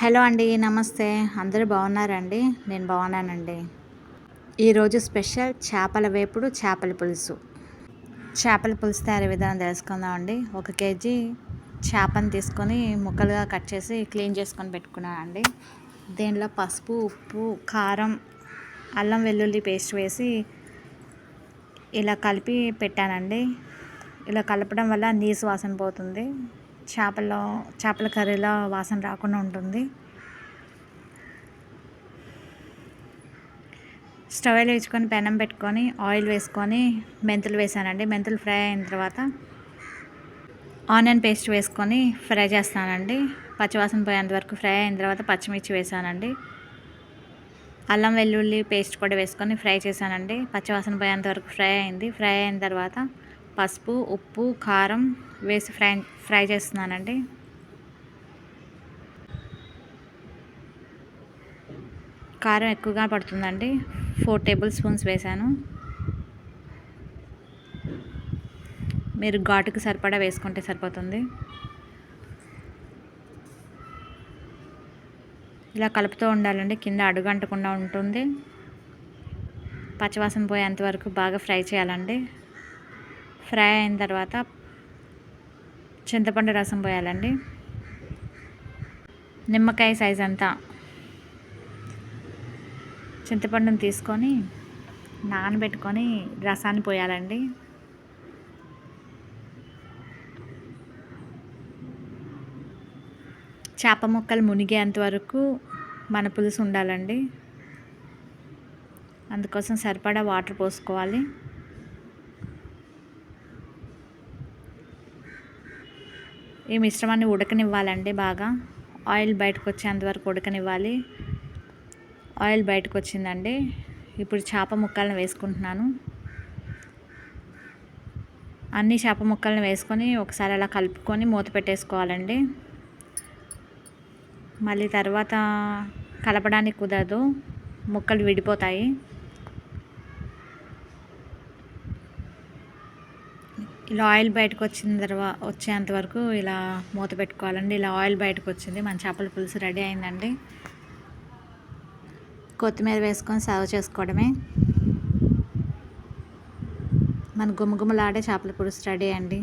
Hello అండి నమస్తే. అందరూ బాగున్నారండి? నేను బాగున్నానండి. ఈరోజు స్పెషల్ చేపల వేపుడు చేపల పులుసు. చేపల పులుసు తయారీ విధానం తెలుసుకుందామండి. ఒక కేజీ చేపను తీసుకొని ముక్కలుగా కట్ చేసి క్లీన్ చేసుకొని పెట్టుకున్నానండి. దీనిలో పసుపు ఉప్పు కారం అల్లం వెల్లుల్లి పేస్ట్ వేసి ఇలా కలిపి పెట్టానండి. ఇలా కలపడం వల్ల నీసు వాసన పోతుంది. చేపల్లో చేపల కర్రీలో వాసన రాకుండా ఉంటుంది. స్టవ్ వేసుకొని పెనం పెట్టుకొని ఆయిల్ వేసుకొని మెంతులు వేసానండి. మెంతులు ఫ్రై అయిన తర్వాత ఆనియన్ పేస్ట్ వేసుకొని ఫ్రై చేస్తానండి. పచ్చివాసన పోయేంత వరకు ఫ్రై అయిన తర్వాత పచ్చిమిర్చి వేసానండి. అల్లం వెల్లుల్లి పేస్ట్ కూడా వేసుకొని ఫ్రై చేశానండి. పచ్చివాసన పోయేంత వరకు ఫ్రై అయింది. ఫ్రై అయిన తర్వాత పసుపు ఉప్పు కారం వేసి ఫ్రై ఫ్రై చేస్తున్నానండి. కారం ఎక్కువగా పడుతుందండి. ఫోర్ టేబుల్ స్పూన్స్ వేసాను. మీరు ఘాటుకు సరిపడా వేసుకుంటే సరిపోతుంది. ఇలా కలుపుతూ ఉండాలండి. కింద అడుగంటకుండా ఉంటుంది. పచ్చివాసన పోయేంత వరకు బాగా ఫ్రై చేయాలండి. ఫ్రై అయిన తర్వాత చింతపండు రసం పోయాలండి. నిమ్మకాయ సైజ్ అంతా చింతపండుని తీసుకొని నానబెట్టుకొని రసాన్ని పోయాలండి. చేప ముక్కలు మునిగేంత వరకు మన పులుసు ఉండాలండి. అందుకోసం సరిపడా వాటర్ పోసుకోవాలి. ఈ మిశ్రమాన్ని ఉడకనివ్వాలండి బాగా. ఆయిల్ బయటకు వచ్చేంత వరకు ఉడకనివ్వాలి. ఆయిల్ బయటకు వచ్చిందండి ఇప్పుడు చేప ముక్కలను వేసుకుంటున్నాను. అన్ని చేప ముక్కలను వేసుకొని ఒకసారి అలా కలుపుకొని మూత పెట్టేసుకోవాలండి. మళ్ళీ తర్వాత కలపడానికి కుదరదు. ముక్కలు విడిపోతాయి. ఇలా ఆయిల్ బయటకు వచ్చిన తర్వాత వచ్చేంత వరకు ఇలా మూత పెట్టుకోవాలండి. ఇలా ఆయిల్ బయటకు వచ్చింది మన చేపల పులుసు రెడీ అయిందండి. కొత్తిమీర వేసుకొని సర్వ్ చేసుకోవడమే. మన గుమగుమలాడే చేపల పులుసు రెడీ అండి.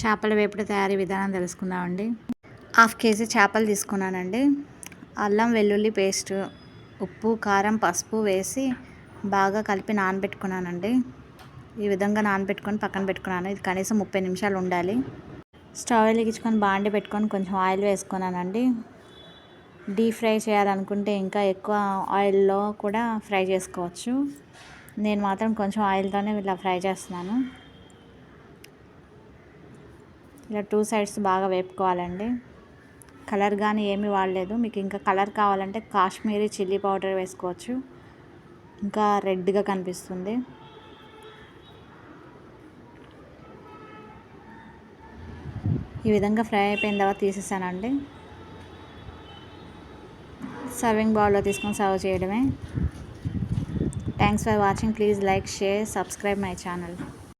చేపల వేపుడు తయారీ విధానం తెలుసుకుందామండి. హాఫ్ కేజీ చేపలు తీసుకున్నానండి. అల్లం వెల్లుల్లి పేస్ట్ ఉప్పు కారం పసుపు వేసి బాగా కలిపి నానబెట్టుకున్నానండి. ఈ విధంగా నానబెట్టుకొని పక్కన పెట్టుకున్నాను. ఇది కనీసం ముప్పై నిమిషాలు ఉండాలి. స్టవ్ వెలిగించుకొని బాండి పెట్టుకొని కొంచెం ఆయిల్ వేసుకున్నానండి. డీప్ ఫ్రై చేయాలనుకుంటే ఇంకా ఎక్కువ ఆయిల్లో కూడా ఫ్రై చేసుకోవచ్చు. నేను మాత్రం కొంచెం ఆయిల్తోనే ఇలా ఫ్రై చేస్తున్నాను. ఇలా టూ సైడ్స్ బాగా వేపుకోవాలండి. కలర్ కానీ ఏమీ వాడలేదు. మీకు ఇంకా కలర్ కావాలంటే కాశ్మీరీ చిల్లీ పౌడర్ వేసుకోవచ్చు. ఇంకా రెడ్గా కనిపిస్తుంది. ఈ విధంగా ఫ్రై అయిపోయిన తర్వాత తీసేసానండి. సర్వింగ్ బౌల్లో తీసుకొని సర్వ్ చేయడమే. Thanks for watching please like share subscribe my channel